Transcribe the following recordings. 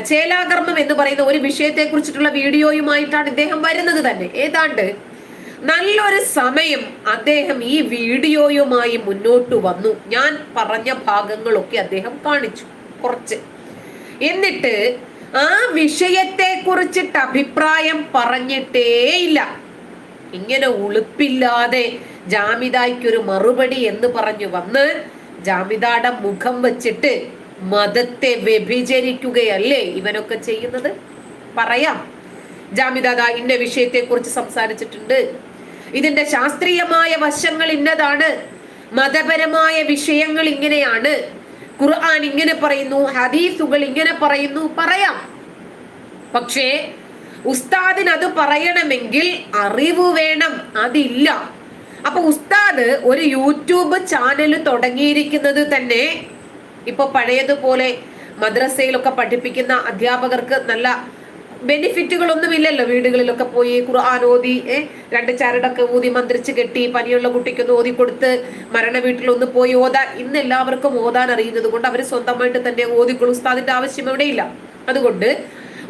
ചേലാകർമ്മം എന്ന് പറയുന്ന ഒരു വിഷയത്തെ കുറിച്ചിട്ടുള്ള വീഡിയോയുമായിട്ടാണ് ഇദ്ദേഹം വരുന്നത് തന്നെ. ഏതാണ്ട് നല്ലൊരു സമയം അദ്ദേഹം ഈ വീഡിയോയുമായി മുന്നോട്ട് വന്നു. ഞാൻ പറഞ്ഞ ഭാഗങ്ങളൊക്കെ അദ്ദേഹം കാണിച്ചു കുറച്ച്. എന്നിട്ട് ആ വിഷയത്തെ കുറിച്ചിട്ട് അഭിപ്രായം പറഞ്ഞിട്ടേയില്ല. ഇങ്ങനെ ഉളുപ്പില്ലാതെ ജാമിതായ്ക്കൊരു മറുപടി എന്ന് പറഞ്ഞു വന്ന് ജാമിതാടെ മുഖം വെച്ചിട്ട് മതത്തെ വ്യഭിചരിക്കുകയല്ലേ ഇവനൊക്കെ ചെയ്യുന്നത്? പറയാം. ജാമിദാദ ഇന്ന വിഷയത്തെ കുറിച്ച് സംസാരിച്ചിട്ടുണ്ട്. ഇതിന്റെ ശാസ്ത്രീയമായ വശങ്ങൾ ഇന്നതാണ്. മതപരമായ വിഷയങ്ങൾ ഇങ്ങനെയാണ്. ഖുർആൻ ഇങ്ങനെ പറയുന്നു ഹദീസുകൾ ഇങ്ങനെ പറയുന്നു പറയാം. പക്ഷേ ഉസ്താദിന് അത് പറയണമെങ്കിൽ അറിവ് വേണം അതില്ല. അപ്പൊ ഉസ്താദ് ഒരു യൂട്യൂബ് ചാനൽ തുടങ്ങിയിരിക്കുന്നത് തന്നെ ഇപ്പൊ പഴയതുപോലെ മദ്രസയിലൊക്കെ പഠിപ്പിക്കുന്ന അധ്യാപകർക്ക് നല്ല ബെനിഫിറ്റുകളൊന്നും ഇല്ലല്ലോ വീടുകളിലൊക്കെ പോയി ഖുർആൻ ഓതി രണ്ട് ചരടൊക്കെ ഊതി മന്ത്രിച്ച് കെട്ടി പനിയുള്ള കുട്ടിക്കൊന്ന് ഓതി കൊടുത്ത് മരണ വീട്ടിലൊന്ന് പോയി ഓതാൻ ഇന്ന് എല്ലാവർക്കും ഓതാൻ അറിയുന്നത് കൊണ്ട് അവർ സ്വന്തമായിട്ട് തന്നെ ഓതിക്കൊള്ളു ഉസ്താദിന്റെ ആവശ്യം എവിടെയില്ല. അതുകൊണ്ട്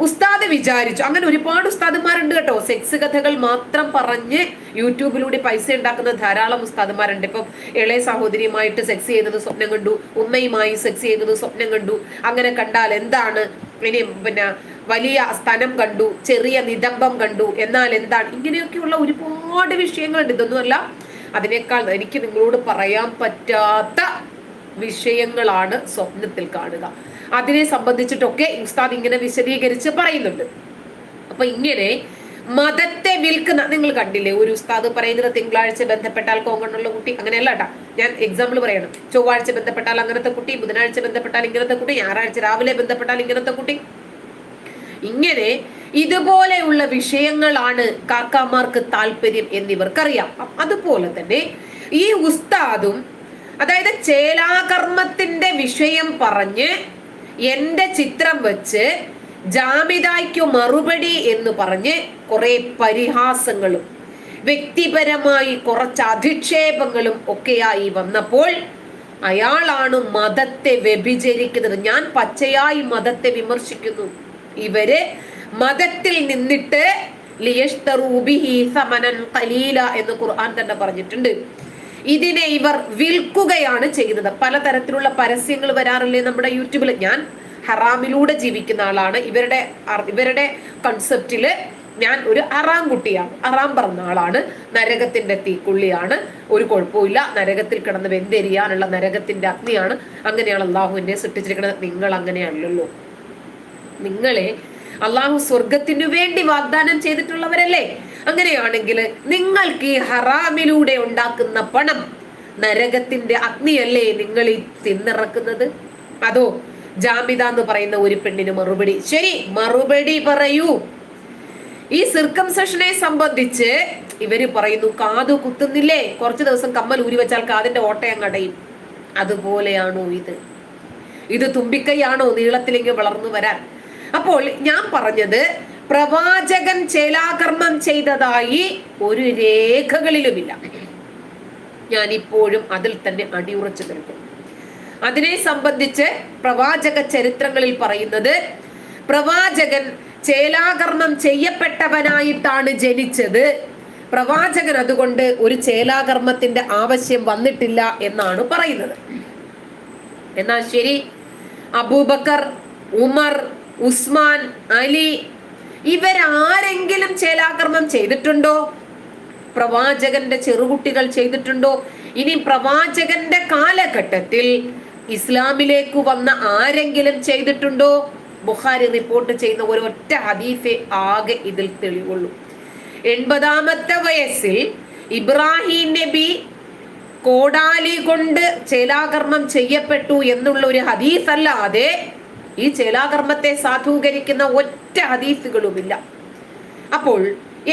ഉസ്താദ് വിചാരിച്ചു. അങ്ങനെ ഒരുപാട് ഉസ്താദന്മാരുണ്ട് കേട്ടോ. സെക്സ് കഥകൾ മാത്രം പറഞ്ഞ് യൂട്യൂബിലൂടെ പൈസ ഉണ്ടാക്കുന്ന ധാരാളം ഉസ്താദന്മാരുണ്ട് ഇപ്പം ഇളയ സഹോദരിയുമായിട്ട് സെക്സ് ചെയ്തത് സ്വപ്നം കണ്ടു. ഉമ്മയുമായി സെക്സ് ചെയ്തത് സ്വപ്നം കണ്ടു. അങ്ങനെ കണ്ടാൽ എന്താണ്? ഇനി പിന്നെ വലിയ സ്ഥലം കണ്ടു ചെറിയ നിതംബം കണ്ടു. എന്നാൽ എന്താണ്? ഇങ്ങനെയൊക്കെയുള്ള ഒരുപാട് വിഷയങ്ങളുണ്ട്. ഇതൊന്നുമല്ല അതിനേക്കാൾ എനിക്ക് നിങ്ങളോട് പറയാൻ പറ്റാത്ത വിഷയങ്ങളാണ് സ്വപ്നത്തിൽ കാണുക. അതിനെ സംബന്ധിച്ചിട്ടൊക്കെ ഉസ്താദ് ഇങ്ങനെ വിശദീകരിച്ച് പറയുന്നുണ്ട്. അപ്പൊ ഇങ്ങനെ മതത്തെ വിൽക്കുന്ന നിങ്ങൾ കണ്ടില്ലേ ഒരു ഉസ്താദ് പറയുന്നത് തിങ്കളാഴ്ച ബന്ധപ്പെട്ടാൽ കോങ്കണ്ണുള്ള കുട്ടി അങ്ങനെയല്ല ഞാൻ എക്സാമ്പിൾ പറയണം. ചൊവ്വാഴ്ച ബന്ധപ്പെട്ടാൽ അങ്ങനത്തെ കുട്ടി ബുധനാഴ്ച ബന്ധപ്പെട്ടാൽ ഇങ്ങനത്തെ കുട്ടി ഞായറാഴ്ച രാവിലെ ബന്ധപ്പെട്ടാൽ ഇങ്ങനത്തെ കുട്ടി. ഇങ്ങനെ ഇതുപോലെയുള്ള വിഷയങ്ങളാണ് കാക്കാമാർക്ക് താല്പര്യം എന്നിവർക്കറിയാം. അതുപോലെ തന്നെ ഈ ഉസ്താദും അതായത് ചേലാകർമ്മത്തിന്റെ വിഷയം പറഞ്ഞ് എന്റെ ചിത്രം വെച്ച് ജാമിതായ്ക്കു മറുപടി എന്ന് പറഞ്ഞ് കുറെ പരിഹാസങ്ങളും വ്യക്തിപരമായി കുറച്ച് അധിക്ഷേപങ്ങളും ഒക്കെയായി വന്നപ്പോൾ അയാളാണ് മതത്തെ വ്യഭിചരിക്കുന്നത്. ഞാൻ പച്ചയായി മതത്തെ വിമർശിക്കുന്നു. ഇവർ മതത്തിൽ നിന്നിട്ട് കലീല എന്ന് ഖുർആൻ തന്നെ പറഞ്ഞിട്ടുണ്ട്. ഇതിനെ ഇവർ വിൽക്കുകയാണ് ചെയ്യുന്നത്. പലതരത്തിലുള്ള പരസ്യങ്ങൾ വരാറില്ലേ നമ്മുടെ യൂട്യൂബിൽ ഞാൻ ഹറാമിലൂടെ ജീവിക്കുന്ന ആളാണ്. ഇവരുടെ ഇവരുടെ കൺസെപ്റ്റിൽ ഞാൻ ഒരു അറാം കുട്ടിയാണ് അറാം പറഞ്ഞ ആളാണ്. നരകത്തിന്റെ തീക്കുള്ളിയാണ്. ഒരു കുഴപ്പമില്ല നരകത്തിൽ കിടന്ന് വെന്തെരിയാനുള്ള നരകത്തിന്റെ അഗ്നിയാണ്. അങ്ങനെയാണ് അള്ളാഹു എന്നെ സൃഷ്ടിച്ചിരിക്കുന്നത്. നിങ്ങൾ അങ്ങനെയല്ലല്ലോ. നിങ്ങളെ അള്ളാഹു സ്വർഗത്തിനു വേണ്ടി വാഗ്ദാനം ചെയ്തിട്ടുള്ളവരല്ലേ? അങ്ങനെയാണെങ്കിൽ നിങ്ങൾക്ക് ഈ ഹറാമിലൂടെ ഉണ്ടാക്കുന്ന പണം നരകത്തിന്റെ അഗ്നിയല്ലേ നിങ്ങൾ ഈ തിന്നിറക്കുന്നത്? അതോ ജാമിത എന്ന് പറയുന്ന ഒരു പെണ്ണിന് മറുപടി? ശരി മറുപടി പറയൂ. ഈ സിർക്കംസെഷനെ സംബന്ധിച്ച് ഇവർ പറയുന്നു കാതു കുത്തുന്നില്ലേ? കുറച്ചു ദിവസം കമ്മൽ ഊരി വെച്ചാൽ കാതിന്റെ ഓട്ടയം കടയും അതുപോലെയാണോ ഇത്? ഇത് തുമ്പിക്കൈയാണോ നീളത്തിലേക്ക് വളർന്നു വരാൻ? അപ്പോൾ ഞാൻ പറഞ്ഞത് പ്രവാചകൻ ചേലാകർമ്മം ചെയ്തതായി ഒരു രേഖകളിലുമില്ല. ഞാൻ ഇപ്പോഴും അതിൽ തന്നെ അടിയുറച്ചു നിൽക്കുന്നു. അതിനെ സംബന്ധിച്ച് പ്രവാചക ചരിത്രങ്ങളിൽ പറയുന്നത് പ്രവാചകൻ ചേലാകർമ്മം ചെയ്യപ്പെട്ടവനായിട്ടാണ് ജനിച്ചത്. പ്രവാചകൻ അതുകൊണ്ട് ഒരു ചേലാകർമ്മത്തിന്റെ ആവശ്യം വന്നിട്ടില്ല എന്നാണ് പറയുന്നത്. എന്നാൽ ശരി അബൂബക്കർ ഉമർ ഉസ്മാൻ അലി ഇവരാരെങ്കിലും ചേലാക്രമം ചെയ്തിട്ടുണ്ടോ? പ്രവാചകന്റെ ചെറുകുട്ടികൾ ചെയ്തിട്ടുണ്ടോ? ഇനി പ്രവാചകന്റെ കാലഘട്ടത്തിൽ ഇസ്ലാമിലേക്ക് വന്ന ആരെങ്കിലും ചെയ്തിട്ടുണ്ടോ? ബുഹാരി റിപ്പോർട്ട് ചെയ്യുന്ന ഒരു ഒറ്റ ഹദീഫെ ആകെ ഇതിൽ തെളിവുള്ളൂ. എൺപതാമത്തെ വയസ്സിൽ ഇബ്രാഹിം നബി കോടാലി കൊണ്ട് ചേലാകർമ്മം ചെയ്യപ്പെട്ടു എന്നുള്ള ഒരു ഹദീസ് അല്ലാതെ ഈ ചേലാകർമ്മത്തെ സാധൂകരിക്കുന്ന ഒറ്റ ഹദീസുകളുമില്ല അപ്പോൾ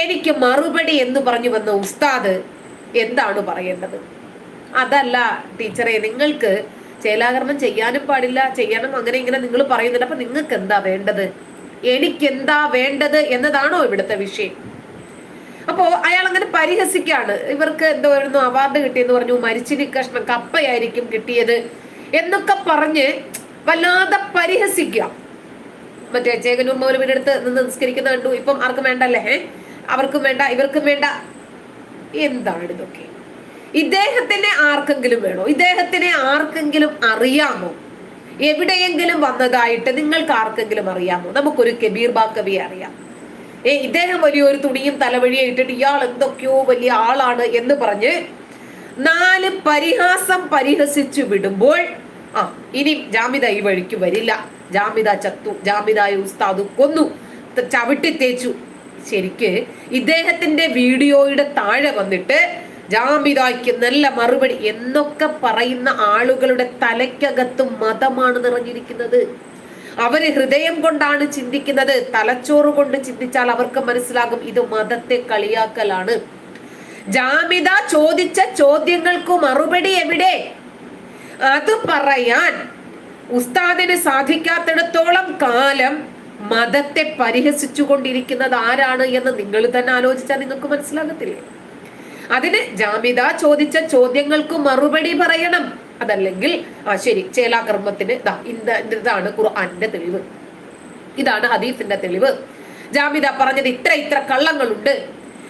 എനിക്ക് മറുപടി എന്ന് പറഞ്ഞു വന്ന ഉസ്താദ് എന്താണ് പറയേണ്ടത്? അതല്ല ടീച്ചറെ നിങ്ങൾക്ക് ചേലാകർമ്മം ചെയ്യാനും പാടില്ല ചെയ്യണം അങ്ങനെ ഇങ്ങനെ നിങ്ങൾ പറയുന്നുണ്ട്. അപ്പൊ നിങ്ങൾക്ക് എന്താ വേണ്ടത്? എനിക്ക് എന്താ വേണ്ടത് എന്നതാണോ ഇവിടുത്തെ വിഷയം. അപ്പോ അയാൾ അങ്ങനെ പരിഹസിക്കാണ്. ഇവർക്ക് എന്തോ അവാർഡ് കിട്ടിയെന്ന് പറഞ്ഞു. മരിച്ചിനി കഷ്ണം കപ്പയായിരിക്കും കിട്ടിയത് എന്നൊക്കെ പറഞ്ഞ് വല്ലാതെ പരിഹസിക്കുക. മറ്റേ ചേകനൂർ മൗലവിന്റെ അടുത്ത് നിന്ന് നിസ്കരിക്കുന്ന കണ്ടു. ഇപ്പം ആർക്കും വേണ്ടല്ലേ? അവർക്കും വേണ്ട ഇവർക്കും വേണ്ട. എന്താണ് ഇതൊക്കെ? ഇദ്ദേഹത്തിനെ ആർക്കെങ്കിലും വേണോ? ഇദ്ദേഹത്തിനെ ആർക്കെങ്കിലും അറിയാമോ? എവിടെയെങ്കിലും വന്നതായിട്ട് നിങ്ങൾക്ക് ആർക്കെങ്കിലും അറിയാമോ? നമുക്കൊരു കബീർ ബാക്കവിയെ അറിയാം. ഏ ഇദ്ദേഹം വലിയൊരു തുണിയും തലവഴിയെ ഇട്ടിട്ട് ഇയാൾ എന്തൊക്കെയോ വലിയ ആളാണ് എന്ന് പറഞ്ഞ് നാല് പരിഹാസം പരിഹസിച്ചു വിടുമ്പോൾ ആ ഇനി ജാമിത ഈ വഴിക്ക് വരില്ല. ജാമിത ചത്തു ജാമിതായ ഉസ്താദു കൊന്നു. ചവിട്ടി തേച്ചു. ശരിക്ക് ഇദ്ദേഹത്തിന്റെ വീഡിയോയുടെ താഴെ വന്നിട്ട് ജാമിതായ്ക്ക് നല്ല മറുപടി എന്നൊക്കെ പറയുന്ന ആളുകളുടെ തലയ്ക്കകത്ത് മതമാണ് നിറഞ്ഞിരിക്കുന്നത്. അവർ ഹൃദയം കൊണ്ടാണ് ചിന്തിക്കുന്നത്. തലച്ചോറ് കൊണ്ട് ചിന്തിച്ചാൽ അവർക്ക് മനസ്സിലാകും ഇത് മതത്തെ കളിയാക്കലാണ്. ജാമിത ചോദിച്ച ചോദ്യങ്ങൾക്ക് മറുപടി എവിടെ? അത് പറയാൻ ഉസ്താദിന് സാധിക്കാത്തിടത്തോളം കാലം മതത്തെ പരിഹസിച്ചു കൊണ്ടിരിക്കുന്നത് ആരാണ് എന്ന് നിങ്ങൾ തന്നെ ആലോചിച്ചാൽ നിങ്ങൾക്ക് മനസ്സിലാകത്തില്ലേ? അതിന് ജാമിത ചോദിച്ച ചോദ്യങ്ങൾക്ക് മറുപടി പറയണം. അതല്ലെങ്കിൽ ആ ശരി ചേലാകർമ്മത്തിന് ഇതാണ് ഖുർആന്റെ തെളിവ്. ഇതാണ് ഹദീഫിന്റെ തെളിവ്. ജാമിത പറഞ്ഞത് ഇത്ര ഇത്ര കള്ളങ്ങളുണ്ട്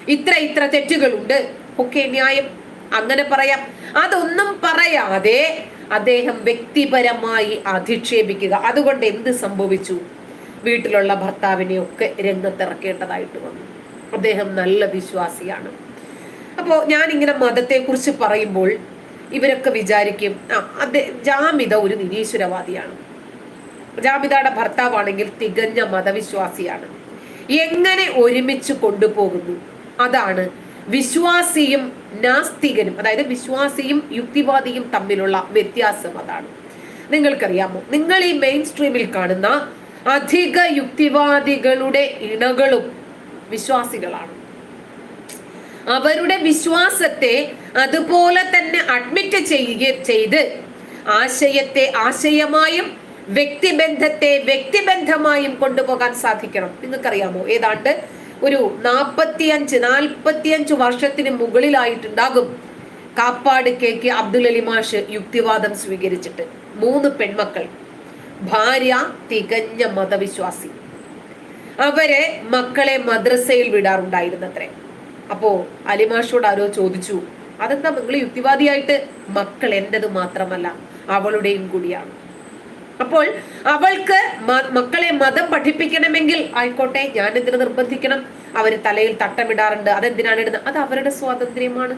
ഇത്ര ഇത്ര തെറ്റുകളുണ്ട് ഒക്കെ ന്യായം. അങ്ങനെ പറയാം. അതൊന്നും പറയാതെ അദ്ദേഹം വ്യക്തിപരമായി അധിക്ഷേപിക്കുക. അതുകൊണ്ട് എന്ത് സംഭവിച്ചു? വീട്ടിലുള്ള ഭർത്താവിനെ ഒക്കെ രംഗത്തിറക്കേണ്ടതായിട്ട് വന്നു. അദ്ദേഹം നല്ല വിശ്വാസിയാണ്. അപ്പോൾ ഞാൻ ഇങ്ങനെ മതത്തെക്കുറിച്ച് പറയുമ്പോൾ ഇവരൊക്കെ വിചാരിക്കും ആ അദ്ദേഹം ജാമിത ഒരു നിരീശ്വരവാദിയാണ്. ജാമിതയുടെ ഭർത്താവാണെങ്കിൽ തികഞ്ഞ മതവിശ്വാസിയാണ്. എങ്ങനെ ഒരുമിച്ച് കൊണ്ടുപോകുന്നു? അതാണ് വിശ്വാസിയും നാസ്തികനും അതായത് വിശ്വാസിയും യുക്തിവാദിയും തമ്മിലുള്ള വ്യത്യാസം അതാണ്. നിങ്ങൾക്കറിയാമോ? നിങ്ങൾ ഈ മെയിൻ സ്ട്രീമിൽ കാണുന്ന അധിക യുക്തിവാദികളുടെ ഇണകളും വിശ്വാസികളാണ്. അവരുടെ വിശ്വാസത്തെ അതുപോലെ തന്നെ അഡ്മിറ്റ് ചെയ്യുക ചെയ്ത് ആശയത്തെ ആശയമായും വ്യക്തിബന്ധത്തെ വ്യക്തിബന്ധമായും കൊണ്ടുപോകാൻ സാധിക്കണം. നിങ്ങൾക്കറിയാമോ? ഏതാണ്ട് ഒരു നാൽപ്പത്തിയഞ്ച് നാൽപ്പത്തിയഞ്ച് വർഷത്തിന് മുകളിലായിട്ടുണ്ടാകും. കാപ്പാട് കെ കെ അബ്ദുൽ അലി മാഷ് യുക്തിവാദം സ്വീകരിച്ചിട്ട്. മൂന്ന് പെൺമക്കൾ. ഭാര്യ തികഞ്ഞ മതവിശ്വാസി. അവരെ മക്കളെ മദ്രസയിൽ വിടാറുണ്ടായിരുന്നത്രേ. അപ്പോ അലിമാഷോട് ആരോ ചോദിച്ചു അതെന്താ നിങ്ങൾ യുക്തിവാദിയായിട്ട്? മക്കൾ എന്റേത് മാത്രമല്ല അവളുടെയും കൂടിയാണ്. അപ്പോൾ അവൾക്ക് മക്കളെ മതം പഠിപ്പിക്കണമെങ്കിൽ ആയിക്കോട്ടെ ഞാൻ എന്തിനു നിർബന്ധിക്കണം. അവർ തലയിൽ തട്ടമിടാറുണ്ട്. അതെന്തിനാണ് ഇടുന്നത്? അത് അവരുടെ സ്വാതന്ത്ര്യമാണ്.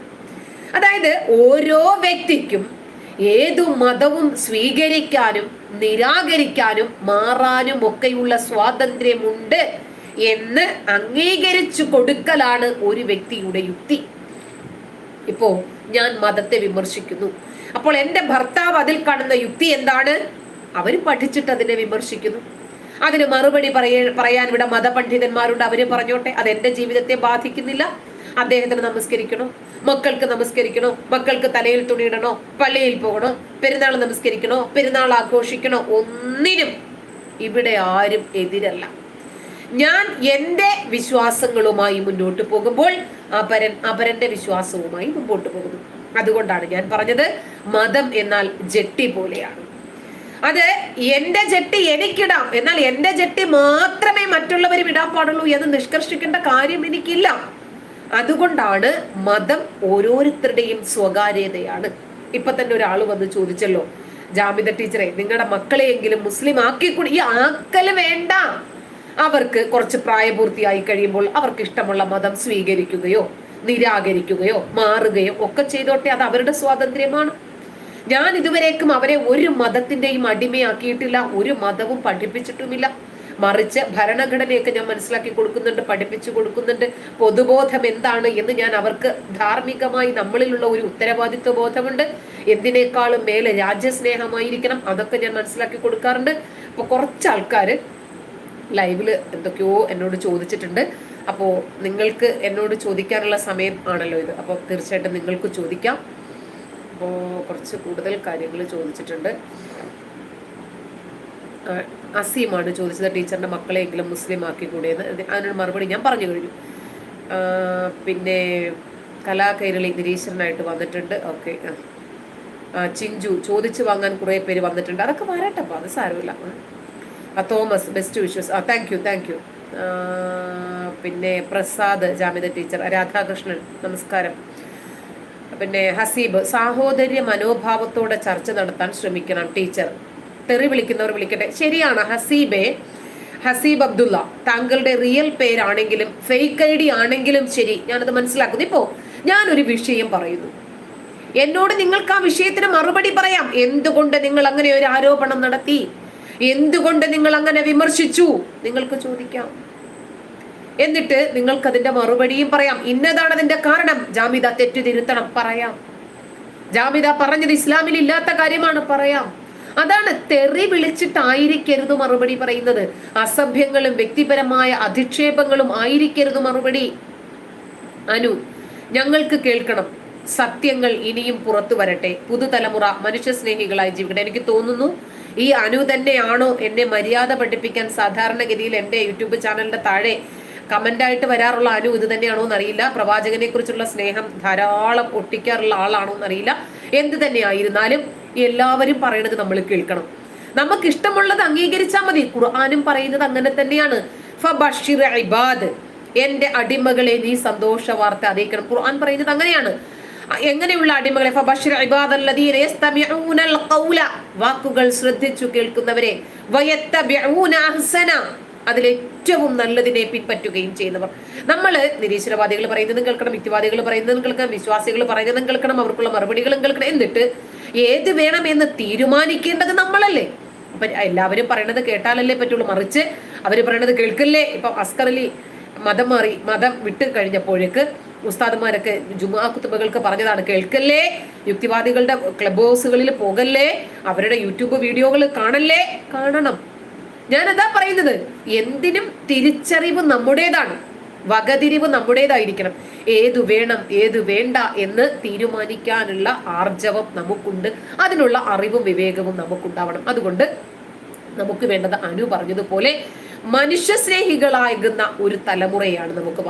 അതായത് ഓരോ വ്യക്തിക്കും ഏതു മതവും സ്വീകരിക്കാനും നിരാകരിക്കാനും മാറാനും ഒക്കെയുള്ള സ്വാതന്ത്ര്യമുണ്ട് എന്ന് അംഗീകരിച്ചു കൊടുക്കലാണ് ഒരു വ്യക്തിയുടെ യുക്തി. ഇപ്പോ ഞാൻ മതത്തെ വിമർശിക്കുന്നു. അപ്പോൾ എന്റെ ഭർത്താവ് അതിൽ കാണുന്ന യുക്തി എന്താണ്? അവർ പഠിച്ചിട്ട് അതിനെ വിമർശിക്കുന്നു. അതിന് മറുപടി പറയ പറയാൻ ഇവിടെ മതപണ്ഡിതന്മാരുണ്ട്. അവർ പറഞ്ഞോട്ടെ അത് എന്റെ ജീവിതത്തെ ബാധിക്കുന്നില്ല. അദ്ദേഹത്തിന് നമസ്കരിക്കണോ? മക്കൾക്ക് നമസ്കരിക്കണോ? മക്കൾക്ക് തലയിൽ തുണിയിടണോ? പള്ളിയിൽ പോകണോ? പെരുന്നാൾ നമസ്കരിക്കണോ? പെരുന്നാൾ ആഘോഷിക്കണോ? ഒന്നിനും ഇവിടെ ആരും എതിരല്ല. ഞാൻ എന്റെ വിശ്വാസങ്ങളുമായി മുന്നോട്ട് പോകുമ്പോൾ അപരൻ അപരന്റെ വിശ്വാസവുമായി മുമ്പോട്ട് പോകുന്നു. അതുകൊണ്ടാണ് ഞാൻ പറഞ്ഞത് മതം എന്നാൽ ജെട്ടി പോലെയാണ്. അത് എന്റെ ജെട്ടി എനിക്കിടാം. എന്നാൽ എന്റെ ജെട്ടി മാത്രമേ മറ്റുള്ളവരും ഇടാൻ പാടുള്ളൂ എന്ന് നിഷ്കർഷിക്കേണ്ട കാര്യം എനിക്കില്ല. അതുകൊണ്ടാണ് മതം ഓരോരുത്തരുടെയും സ്വകാര്യതയാണ്. ഇപ്പൊ തന്നെ ഒരാൾ വന്ന് ചോദിച്ചല്ലോ ജാമിത ടീച്ചറെ നിങ്ങളുടെ മക്കളെയെങ്കിലും മുസ്ലിം ആക്കിക്കൂടി? ഈ ആക്കൽ വേണ്ട. അവർക്ക് കുറച്ച് പ്രായപൂർത്തിയായി കഴിയുമ്പോൾ അവർക്ക് ഇഷ്ടമുള്ള മതം സ്വീകരിക്കുകയോ നിരാകരിക്കുകയോ മാറുകയോ ഒക്കെ ചെയ്തോട്ടെ അത് അവരുടെ സ്വാതന്ത്ര്യമാണ്. ഞാൻ ഇതുവരേക്കും അവരെ ഒരു മതത്തിന്റെയും അടിമയാക്കിയിട്ടില്ല ഒരു മതവും പഠിപ്പിച്ചിട്ടുമില്ല. മറിച്ച് ഭരണഘടനയൊക്കെ ഞാൻ മനസ്സിലാക്കി കൊടുക്കുന്നുണ്ട് പഠിപ്പിച്ചു കൊടുക്കുന്നുണ്ട്. പൊതുബോധം എന്താണ് എന്ന് ഞാൻ അവർക്ക് ധാർമ്മികമായി നമ്മളിലുള്ള ഒരു ഉത്തരവാദിത്വ ബോധമുണ്ട്. എന്തിനേക്കാളും മേലെ രാജ്യസ്നേഹമായിരിക്കണം അതൊക്കെ ഞാൻ മനസ്സിലാക്കി കൊടുക്കാറുണ്ട്. അപ്പൊ കുറച്ച് ആൾക്കാർ ലൈവിൽ എന്തൊക്കെയോ എന്നോട് ചോദിച്ചിട്ടുണ്ട്. അപ്പോൾ നിങ്ങൾക്ക് എന്നോട് ചോദിക്കാനുള്ള സമയം ആണല്ലോ ഇത്. അപ്പോൾ തീർച്ചയായിട്ടും നിങ്ങൾക്ക് ചോദിക്കാം. അപ്പോൾ കുറച്ച് കൂടുതൽ കാര്യങ്ങൾ ചോദിച്ചിട്ടുണ്ട്. അസീമാണ് ചോദിച്ചത് ടീച്ചറിന്റെ മക്കളെയെങ്കിലും മുസ്ലിം ആക്കി കൂടിയെന്ന് അത് അതിനൊരു മറുപടി ഞാൻ പറഞ്ഞു കഴിഞ്ഞു. പിന്നെ കലാകൈരളി നിരീശ്വരനായിട്ട് വന്നിട്ടുണ്ട്. ഓക്കെ ചിഞ്ചു ചോദിച്ചു വാങ്ങാൻ കുറേ പേര് വന്നിട്ടുണ്ട്. അതൊക്കെ വരട്ടപ്പോ അത് സാരമില്ല. ആ. തോമസ് ബെസ്റ്റ് വിഷസ് ആ താങ്ക് യു താങ്ക് യു പിന്നെ പ്രസാദ് ജാമിത ടീച്ചർ രാധാകൃഷ്ണൻ നമസ്കാരം. പിന്നെ ഹസീബ് സാഹോദര്യ മനോഭാവത്തോടെ ചർച്ച നടത്താൻ ശ്രമിക്കണം ടീച്ചർ. തെറി വിളിക്കുന്നവർ വിളിക്കട്ടെ. ശരിയാണ് ഹസീബെ ഹസീബ് അബ്ദുള്ള. താങ്കളുടെ റിയൽ പേരാണെങ്കിലും ഫേക്ക് ഐ ഡി ആണെങ്കിലും ശരി. ഞാനത് മനസ്സിലാക്കുന്നു. ഇപ്പോ ഞാനൊരു വിഷയം പറയുന്നു. എന്നോട് നിങ്ങൾക്ക് ആ വിഷയത്തിന് മറുപടി പറയാം. എന്തുകൊണ്ട് നിങ്ങൾ അങ്ങനെ ഒരു ആരോപണം നടത്തി? എന്തുകൊണ്ട് നിങ്ങൾ അങ്ങനെ വിമർശിച്ചു? നിങ്ങൾക്ക് ചോദിക്കാം. എന്നിട്ട് നിങ്ങൾക്ക് അതിന്റെ മറുപടിയും പറയാം. ഇന്നതാണ് അതിന്റെ കാരണം. ജാമിത തെറ്റു തിരുത്തണം പറയാം. ജാമിത പറഞ്ഞത് ഇസ്ലാമിൽ ഇല്ലാത്ത കാര്യമാണ്. പറയാം. അതാണ് തെറി വിളിച്ചിട്ടായിരിക്കരുത് മറുപടി പറയുന്നത്. അസഭ്യങ്ങളും വ്യക്തിപരമായ അധിക്ഷേപങ്ങളും ആയിരിക്കരുത് മറുപടി. അനു ഞങ്ങൾക്ക് കേൾക്കണം. സത്യങ്ങൾ ഇനിയും പുറത്തു വരട്ടെ. പുതുതലമുറ മനുഷ്യസ്നേഹികളായി ജീവിക്കട്ടെ. എനിക്ക് തോന്നുന്നു ഈ അനു തന്നെയാണോ എന്നെ മര്യാദ പഠിപ്പിക്കാൻ സാധാരണഗതിയിൽ എന്റെ യൂട്യൂബ് ചാനലിന്റെ താഴെ കമന്റായിട്ട് വരാറുള്ള അനു ഇത് തന്നെയാണോ എന്നറിയില്ല. പ്രവാചകനെ കുറിച്ചുള്ള സ്നേഹം ധാരാളം ഒട്ടിക്കാറുള്ള ആളാണോ എന്നറിയില്ല. എന്ത് തന്നെ ആയിരുന്നാലും എല്ലാവരും പറയുന്നത് നമ്മൾ കേൾക്കണം. നമുക്ക് ഇഷ്ടമുള്ളത് അംഗീകരിച്ചാൽ മതി. ഖുർആാനും പറയുന്നത് അങ്ങനെ തന്നെയാണ്. ഇബാദ്. എന്റെ അടിമകളെ നീ സന്തോഷ വാർത്ത അറിയിക്കണം. ഖുർആൻ പറയുന്നത് അങ്ങനെയാണ്. എങ്ങനെയുള്ള അടിമകളെ? ഇബാദല്ലദീന യസ്തമിഊനൽ ഖൗല. വാക്കുകൾ ശ്രദ്ധിച്ചു കേൾക്കുന്നവരെ. അഹ്സന. അതിലേറ്റവും നല്ലതിനെ പിൻപറ്റുകയും ചെയ്യുന്നവർ. നമ്മൾ നിരീശ്വരവാദികൾ പറയുന്നതും കേൾക്കണം യുക്തിവാദികൾ പറയുന്നതും കേൾക്കണം വിശ്വാസികൾ പറയുന്നതും കേൾക്കണം അവർക്കുള്ള മറുപടികളും കേൾക്കണം എന്നിട്ട് ഏത് വേണമെന്ന് തീരുമാനിക്കേണ്ടത് നമ്മളല്ലേ? അപ്പൊ എല്ലാവരും പറയണത് കേട്ടാലല്ലേ പറ്റുള്ളൂ. മറിച്ച് അവർ പറയണത് കേൾക്കല്ലേ? ഇപ്പൊ അസ്കറലി മതം മാറി മതം വിട്ട് കഴിഞ്ഞപ്പോഴേക്ക് ഉസ്താദന്മാരൊക്കെ ജുമാ കുത്തുബകൾക്ക് പറഞ്ഞതാണ് കേൾക്കല്ലേ? യുക്തിവാദികളുടെ ക്ലബ് ഹൗസുകളിൽ പോകല്ലേ? അവരുടെ യൂട്യൂബ് വീഡിയോകൾ കാണല്ലേ? കാണണം. ഞാനതാ പറയുന്നത്? എന്തിനും തിരിച്ചറിവ് നമ്മുടേതാണ്. വകതിരിവ് നമ്മുടേതായിരിക്കണം. ഏതു വേണം ഏതു വേണ്ട എന്ന് തീരുമാനിക്കാനുള്ള ആർജവം നമുക്കുണ്ട്. അതിനുള്ള അറിവും വിവേകവും നമുക്കുണ്ടാവണം. അതുകൊണ്ട് നമുക്ക് വേണ്ടത് അനു പറഞ്ഞതുപോലെ മനുഷ്യസ്നേഹികളാകുന്ന ഒരു തലമുറയാണ് നമുക്ക്